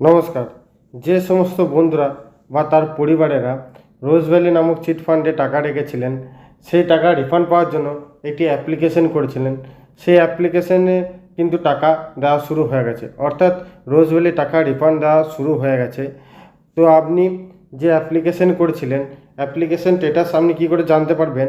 নমস্কার। যে সমস্ত বন্ধুরা বা তার পরিবারেরা রোজভ্যালি নামক চিট ফান্ডে টাকা রেখেছিলেন, সেই টাকা রিফান্ড পাওয়ার জন্য একটি অ্যাপ্লিকেশন করেছিলেন। সেই অ্যাপ্লিকেশনে কিন্তু টাকা দেওয়া শুরু হয়ে গেছে। অর্থাৎ রোজভ্যালি টাকা রিফান্ড দেওয়া শুরু হয়ে গেছে। তো আপনি যে অ্যাপ্লিকেশন করেছিলেন অ্যাপ্লিকেশন স্টেটাস আপনি কী করে জানতে পারবেন,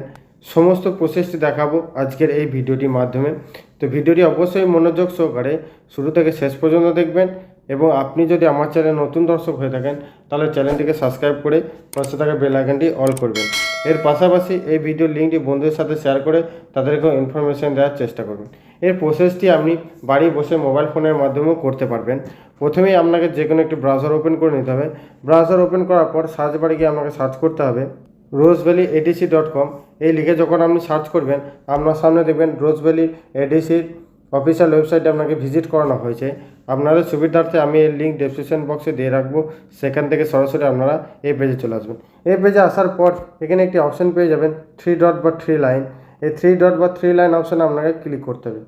সমস্ত প্রসেসটি দেখাবো আজকের এই ভিডিওটির মাধ্যমে। তো ভিডিওটি অবশ্যই মনোযোগ সহকারে শুরু থেকে শেষ পর্যন্ত দেখবেন। এবং আপনি যদি আমার চ্যানেল নতুন দর্শক হয়ে থাকেন, তাহলে চ্যানেলটিকে সাবস্ক্রাইব করে পাশে থাকা বেল আইকনটি অল করবেন। এর পাশাপাশি এই ভিডিওর লিঙ্কটি বন্ধুদের সাথে শেয়ার করে তাদেরকেও ইনফরমেশন দেওয়ার চেষ্টা করবেন এর প্রসেসটি আপনি বাড়ি বসে মোবাইল ফোনের মাধ্যমেও করতে পারবেন। প্রথমেই আপনাকে যে কোনো একটি ব্রাউজার ওপেন করে নিতে হবে। ব্রাউজার ওপেন করার পর সার্চ বারে গিয়ে আপনাকে সার্চ করতে হবে রোজভ্যালি এডিসি ডট কম এই লিখে যখন আপনি সার্চ করবেন, আপনার সামনে দেখবেন রোজভ্যালি এডিসির অফিসিয়াল ওয়েবসাইটে আপনাকে ভিজিট করানো হয়েছে। আপনাদের সুবিধার্থে আমি এই লিঙ্ক ডেসক্রিপশন বক্সে দিয়ে রাখব। সেখান থেকে সরাসরি আপনারা এই পেজে চলে আসবেন। এই পেজে আসার পর এখানে একটি অপশন পেয়ে যাবেন থ্রি ডট বা থ্রি লাইন এই থ্রি ডট বা থ্রি লাইন অপশানে আপনাকে ক্লিক করতে হবে।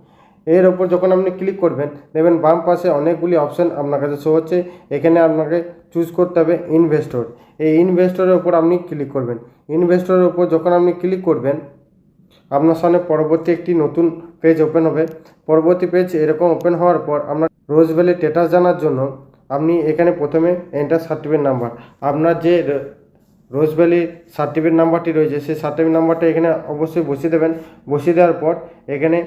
এর ওপর যখন আপনি ক্লিক করবেন, দেখবেন বাম পাশে অনেকগুলি অপশান আপনার কাছে শো হচ্ছে। এখানে আপনাকে চুজ করতে হবে ইনভেস্টর এই ইনভেস্টরের ওপর আপনি ক্লিক করবেন। ইনভেস্টরের ওপর যখন আপনি ক্লিক করবেন আপনার সামনে পরবর্তী একটি নতুন পেজ ওপেন হবে। পরবর্তী পেজ এরকম ওপেন হওয়ার পর আপনার রোজ ভ্যালি স্টেটাস জানার জন্য আপনি এখানে প্রথমে এন্টার সার্টিফিকেট নাম্বার আপনার যে রোজ ভ্যালি সার্টিফিকেট নাম্বারটি রয়েছে, সেই সার্টিফিকেট নাম্বারটা এখানে অবশ্যই বসিয়ে দেবেন। বসিয়ে দেওয়ার পর এখানে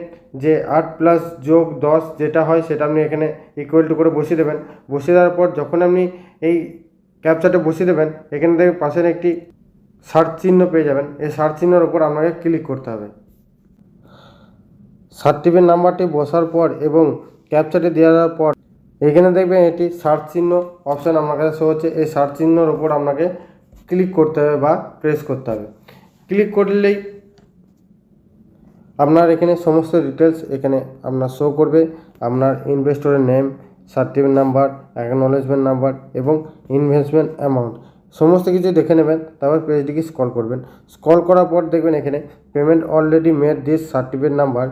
যে আট প্লাস যোগ দশ যেটা হয় সেটা আপনি এখানে ইকুয়াল টু করে বসিয়ে দেবেন। বসিয়ে দেওয়ার পর যখন আপনি এই ক্যাপচারটা বসিয়ে দেবেন, এখানে দেখবেন পাশের একটি সার্চ চিহ্ন পেয়ে যাবেন। এই সার্চ চিহ্নের উপর আপনাকে ক্লিক করতে হবে। সার্টিফিকেট নাম্বারটি বসার পর এবং ক্যাপচারটি দেওয়ার পর এখানে দেখবেন এটি সার্চ চিহ্ন অপশান আপনার কাছে শো হচ্ছে। এই সার্চ চিহ্নর উপর আপনাকে ক্লিক করতে হবে বা প্রেস করতে হবে। ক্লিক করলেই আপনার এখানে সমস্ত ডিটেলস এখানে আপনার শো করবে। আপনার ইনভেস্টরের name certificate number acknowledgement number এবং ইনভেস্টমেন্ট অ্যামাউন্ট সমস্ত কিছু দেখে নেবেন, তারপর পেজটিকে স্কল করবেন। স্ক্রল করার পর দেখবেন এখানে payment already made this certificate number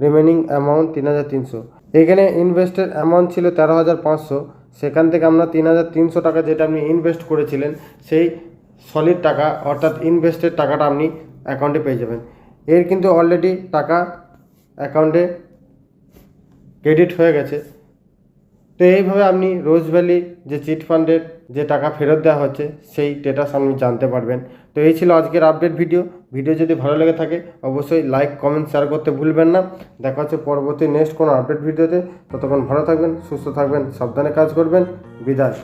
remaining amount তিন হাজার তিনশো। এখানে ইনভেস্টের অ্যামাউন্ট ছিল তেরো হাজার পাঁচশো, সেখান থেকে আপনার তিন হাজার তিনশো টাকা যেটা আপনি ইনভেস্ট করেছিলেন, সেই সলিড টাকা, অর্থাৎ ইনভেস্টের টাকাটা আপনি অ্যাকাউন্টে পেয়ে যাবেন। এর কিন্তু অলরেডি টাকা অ্যাকাউন্টে ক্রেডিট হয়ে গেছে। তো এইভাবে আপনি রোজ ভ্যালি যে চিট ফান্ডের যে টাকা ফেরত দেওয়া হচ্ছে, সেই স্টেটাস আপনি জানতে পারবেন। তো এই ছিল আজকের আপডেট ভিডিও ভিডিও যদি ভালো লেগে থাকে, অবশ্যই লাইক কমেন্ট শেয়ার করতে ভুলবেন না। দেখা হচ্ছে পরবর্তী নেক্সট কোনো আপডেট ভিডিওতে ততক্ষণ ভালো থাকবেন, সুস্থ থাকবেন, সাবধানে কাজ করবেন। বিদায়।